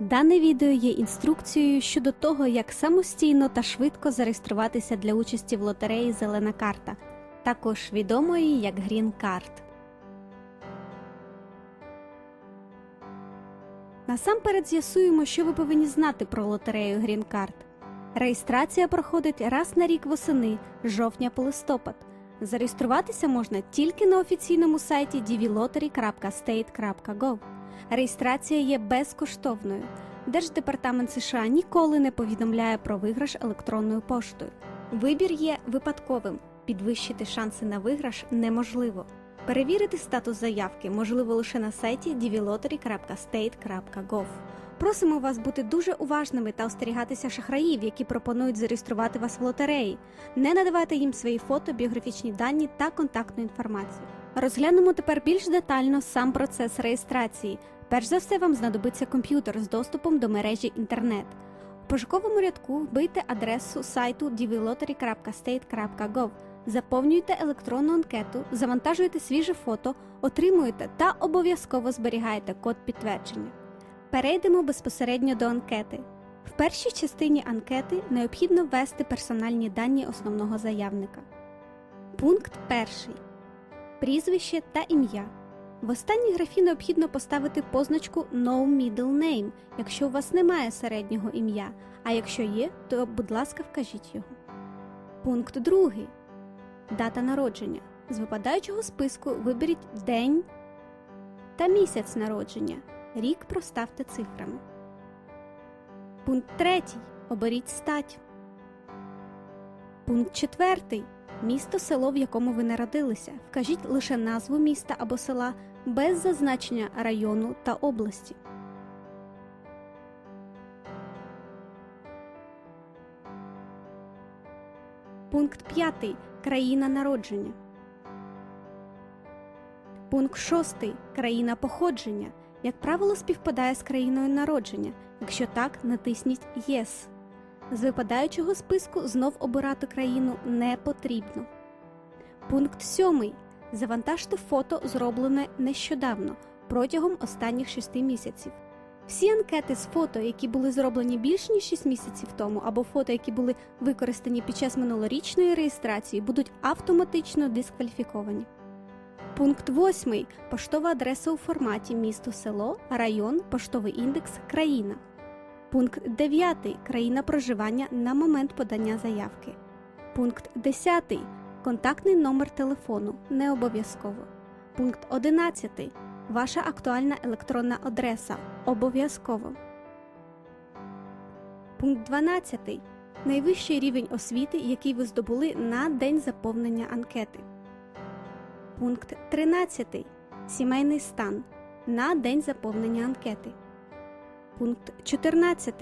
Дане відео є інструкцією щодо того, як самостійно та швидко зареєструватися для участі в лотереї Зелена карта, також відомої як Green Card. Насамперед з'ясуємо, що ви повинні знати про лотерею Green Card. Реєстрація проходить раз на рік восени з жовтня по листопад. Зареєструватися можна тільки на офіційному сайті dvlottery.state.gov. Реєстрація є безкоштовною. Держдепартамент США ніколи не повідомляє про виграш електронною поштою. Вибір є випадковим. Підвищити шанси на виграш неможливо. Перевірити статус заявки можливо лише на сайті dvlottery.state.gov. Просимо вас бути дуже уважними та остерігатися шахраїв, які пропонують зареєструвати вас в лотереї. Не надавайте їм свої фото, біографічні дані та контактну інформацію. Розглянемо тепер більш детально сам процес реєстрації. Перш за все, вам знадобиться комп'ютер з доступом до мережі інтернет. У пошуковому рядку вбийте адресу сайту dvlottery.state.gov, заповнюйте електронну анкету, завантажуєте свіже фото, отримуєте та обов'язково зберігаєте код підтвердження. Перейдемо безпосередньо до анкети. В першій частині анкети необхідно ввести персональні дані основного заявника. Пункт перший. Прізвище та ім'я. В останній графі необхідно поставити позначку No Middle Name, якщо у вас немає середнього ім'я, а якщо є, то, будь ласка, вкажіть його. Пункт другий. Дата народження. З випадаючого списку виберіть день та місяць народження. Рік проставте цифрами. Пункт третій. Оберіть стать. Пункт четвертий. Місто, село, в якому ви народилися. Вкажіть лише назву міста або села без зазначення району та області. Пункт 5. Країна народження. Пункт 6. Країна походження. Як правило, співпадає з країною народження. Якщо так, натисніть Yes. З випадаючого списку знов обирати країну не потрібно. Пункт 7. Завантажте фото, зроблене нещодавно, протягом останніх 6 місяців. Всі анкети з фото, які були зроблені більш ніж 6 місяців тому, або фото, які були використані під час минулорічної реєстрації, будуть автоматично дискваліфіковані. Пункт 8. Поштова адреса у форматі місто, село, район, поштовий індекс, країна. Пункт 9. Країна проживання на момент подання заявки. Пункт 10. Контактний номер телефону не обов'язково. Пункт 11. Ваша актуальна електронна адреса обов'язково. Пункт 12. Найвищий рівень освіти, який ви здобули на день заповнення анкети. Пункт 13. Сімейний стан на день заповнення анкети. Пункт 14.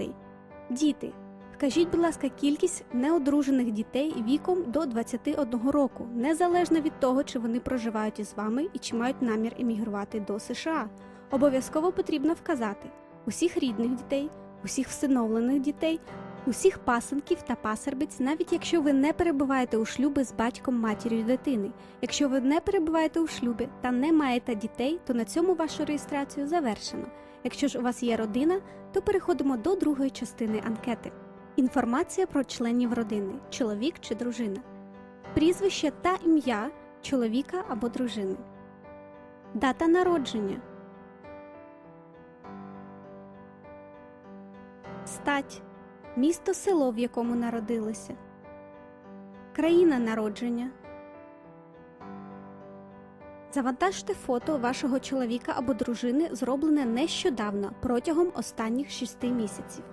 Діти. Вкажіть, будь ласка, кількість неодружених дітей віком до 21 року, незалежно від того, чи вони проживають із вами і чи мають намір емігрувати до США. Обов'язково потрібно вказати усіх рідних дітей, усіх всиновлених дітей, усіх пасенків та пасербиць, навіть якщо ви не перебуваєте у шлюбі з батьком матір'ю дитини. Якщо ви не перебуваєте у шлюбі та не маєте дітей, то на цьому вашу реєстрацію завершено. Якщо ж у вас є родина, то переходимо до другої частини анкети. Інформація про членів родини чоловік чи дружина, прізвище та ім'я чоловіка або дружини, дата народження, стать, місто село, в якому народилися, країна народження. Завантажте фото вашого чоловіка або дружини, зроблене нещодавно протягом останніх 6 місяців.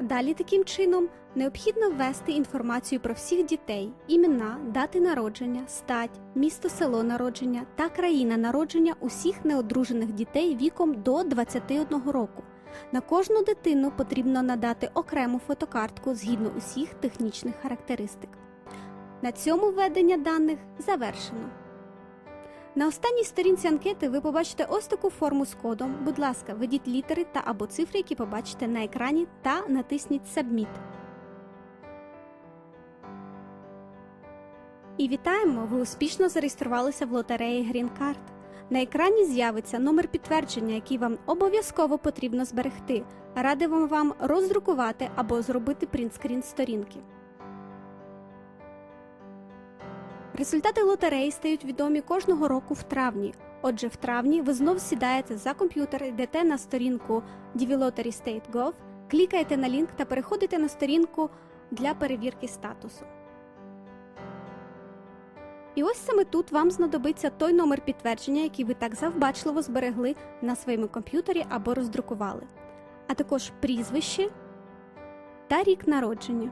Далі таким чином необхідно ввести інформацію про всіх дітей, імена, дати народження, стать, місто село народження та країна народження усіх неодружених дітей віком до 21 року. На кожну дитину потрібно надати окрему фотокартку згідно усіх технічних характеристик. На цьому введення даних завершено. На останній сторінці анкети ви побачите ось таку форму з кодом. Будь ласка, введіть літери та або цифри, які побачите на екрані, та натисніть Submit. І вітаємо! Ви успішно зареєструвалися в лотереї Green Card. На екрані з'явиться номер підтвердження, який вам обов'язково потрібно зберегти. Радимо вам роздрукувати або зробити принтскрін сторінки. Результати лотереї стають відомі кожного року в травні. Отже, в травні ви знов сідаєте за комп'ютер, йдете на сторінку DiviLottery.State.gov, клікаєте на лінк та переходите на сторінку для перевірки статусу. І ось саме тут вам знадобиться той номер підтвердження, який ви так завбачливо зберегли на своєму комп'ютері або роздрукували, а також прізвище та рік народження.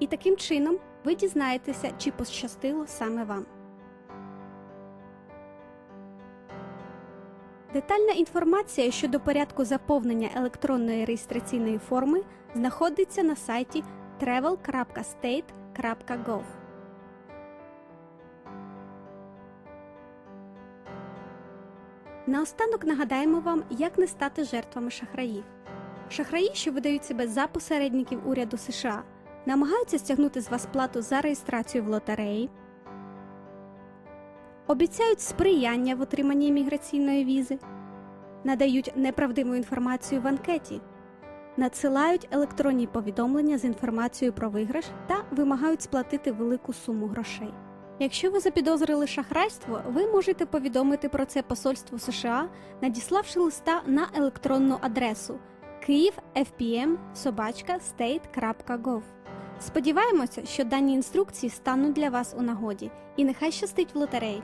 І таким чином ви дізнаєтеся, чи пощастило саме вам. Детальна інформація щодо порядку заповнення електронної реєстраційної форми знаходиться на сайті travel.state.gov. Наостанок нагадаємо вам, як не стати жертвами шахраїв. Шахраї, що видають себе за посередників уряду США, намагаються стягнути з вас плату за реєстрацію в лотереї, обіцяють сприяння в отриманні імміграційної візи, надають неправдиву інформацію в анкеті, надсилають електронні повідомлення з інформацією про виграш та вимагають сплатити велику суму грошей. Якщо ви запідозрили шахрайство, ви можете повідомити про це посольству США, надіславши листа на електронну адресу kyiv.fpm.state.gov. Сподіваємося, що дані інструкції стануть для вас у нагоді, і нехай щастить в лотереї.